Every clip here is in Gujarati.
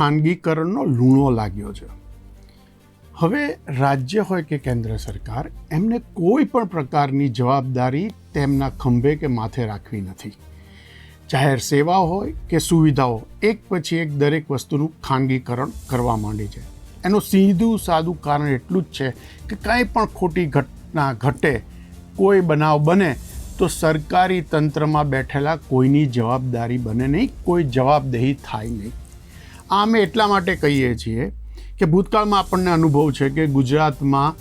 ખાનગીકરણનો લૂણો લાગ્યો છે. હવે રાજ્ય હોય કે કેન્દ્ર સરકાર, એમને કોઈ પણ પ્રકારની જવાબદારી તેમના ખંભે કે માથે રાખવી નથી. જાહેર સેવા હોય કે સુવિધાઓ, એક પછી એક દરેક વસ્તુનું ખાનગીકરણ કરવા માંડી છે. એનું સીધું સાદું કારણ એટલું જ છે કે કાંઈ પણ ખોટી ઘટના ઘટે, કોઈ બનાવ બને, તો સરકારી તંત્રમાં બેઠેલા કોઈની જવાબદારી બને નહીં, કોઈ જવાબદેહી થાય નહીં. આ અમે એટલા માટે કહીએ છીએ કે ભૂતકાળમાં આપણને અનુભવ છે કે ગુજરાતમાં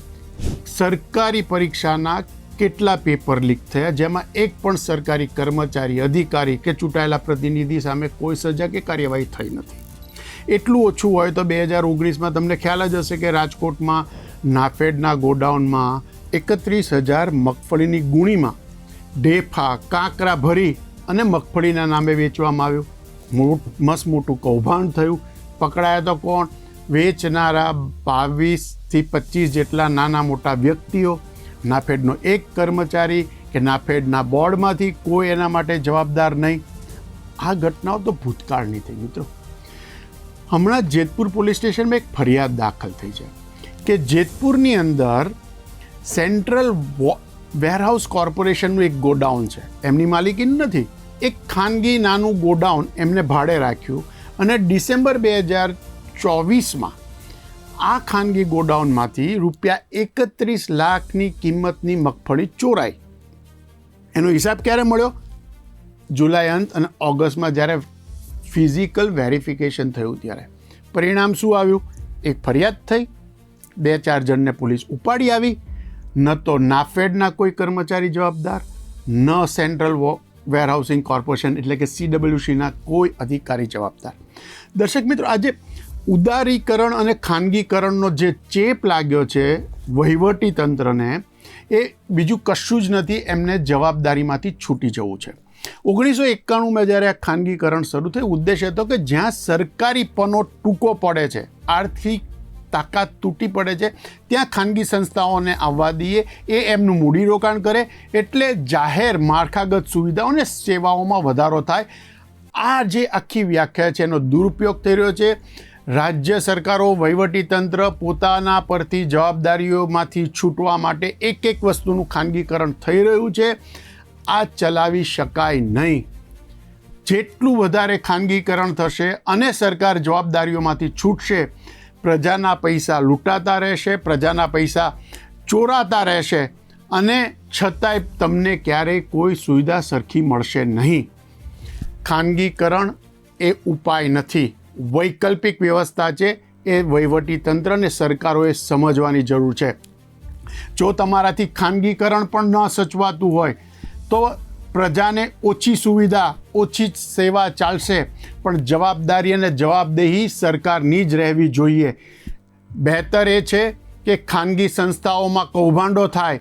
સરકારી પરીક્ષાના કેટલા પેપર લીક થયા, જેમાં એક પણ સરકારી કર્મચારી, અધિકારી કે ચૂંટાયેલા પ્રતિનિધિ સામે કોઈ સજા કે કાર્યવાહી થઈ નથી. એટલું ઓછું હોય તો બે હજાર ઓગણીસમાં તમને ખ્યાલ જ હશે કે રાજકોટમાં નાફેડના ગોડાઉનમાં એકત્રીસ હજાર મગફળીની ગુણીમાં ઢેફા કાંકરા ભરી અને મગફળીના નામે વેચવામાં આવ્યું. મસ્ત મોટું કૌભાંડ થયું. પકડાયા તો કોણ? વેચનારા બાવીસથી પચીસ જેટલા નાના મોટા વ્યક્તિઓ. નાફેડનો એક કર્મચારી કે નાફેડના બોર્ડમાંથી કોઈ એના માટે જવાબદાર નહીં. આ ઘટનાઓ તો ભૂતકાળની થઈ મિત્રો. હમણાં જેતપુર પોલીસ સ્ટેશનમાં એક ફરિયાદ દાખલ થઈ છે કે જેતપુરની અંદર સેન્ટ્રલ વેરહાઉસ કોર્પોરેશનનું એક ગોડાઉન છે. એમની માલિકી નથી. એક ખાનગી નાનું ગોડાઉન એમને ભાડે રાખ્યું અને ડિસેમ્બર બે હજાર ચોવીસમાં આ ખાનગી ગોડાઉનમાંથી રૂપિયા એકત્રીસ લાખની કિંમતની મગફળી ચોરાઈ. એનો હિસાબ ક્યારે મળ્યો? જુલાઈ અંત અને ઓગસ્ટમાં જ્યારે ફિઝિકલ વેરિફિકેશન થયું ત્યારે. પરિણામ શું આવ્યું? એક ફરિયાદ થઈ. બે ચાર જણને પોલીસ ઉપાડી આવી. ન તો નાફેડના કોઈ કર્મચારી જવાબદાર, ન સેન્ટ્રલ વેરહાઉસિંગ કોર્પોરેશન એટલે કે સીડબ્લ્યુસીના કોઈ અધિકારી જવાબદાર. દર્શક મિત્રો, આજે ઉદારીકરણ અને ખાનગીકરણનો જે ચેપ લાગ્યો છે વહીવટી તંત્રને, એ બીજું કશું જ નથી, એમને જવાબદારીમાંથી છૂટી જવું છે. ઓગણીસો એકાણુંમાં જ્યારે આ ખાનગીકરણ શરૂ થયું, ઉદ્દેશ હતો કે જ્યાં સરકારી પનો ટૂંકો પડે છે, આર્થિક તાકાત તૂટી પડે છે. ત્યાં ખાનગી સંસ્થાઓને આવવા દઈએ. એ એમનું મૂડીરોકાણ કરે એટલે જાહેર માળખાગત સુવિધાઓ અને સેવાઓમાં વધારો થાય. આ જે આખી વ્યાખ્યા છે એનો દુરુપયોગ થઈ રહ્યો છે. રાજ્ય સરકારો વહીવટીતંત્ર પોતાના પરથી જવાબદારીઓમાંથી છૂટવા માટે એક એક વસ્તુનું ખાનગીકરણ થઈ રહ્યું છે. આ ચલાવી શકાય નહીં. જેટલું વધારે ખાનગીકરણ થશે અને સરકાર જવાબદારીઓમાંથી છૂટશે પ્રજાના પૈસા લૂંટાતા રહેશે, પ્રજાના પૈસા ચોરાતા રહેશે અને છતાંય તમને ક્યારેય કોઈ સુવિધા સરખી મળશે નહીં. ખાનગીકરણ એ ઉપાય નથી. વૈકલ્પિક વ્યવસ્થા છે એ વહીવટી તંત્રને સરકારોએ સમજવાની જરૂર છે. જો તમારાથી ખાનગીકરણ પણ ન સચવાતું હોય, તો પ્રજાને ઓછી સુવિધા, ઓછી સેવા ચાલશે. પણ જવાબદારી અને જવાબદેહી સરકારની જ રહેવી જોઈએ. બહેતર એ છે કે ખાનગી સંસ્થાઓમાં કૌભાંડો થાય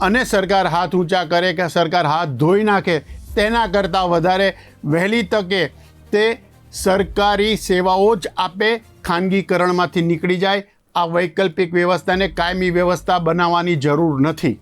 અને સરકાર હાથ ઊંચા કરે કે સરકાર હાથ ધોઈ નાખે, તેના કરતાં વધારે વહેલી તકે તે સરકારી સેવાઓ જ આપે, ખાનગીકરણમાંથી નીકળી જાય. આ વૈકલ્પિક વ્યવસ્થાને કાયમી વ્યવસ્થા બનાવવાની જરૂર નથી.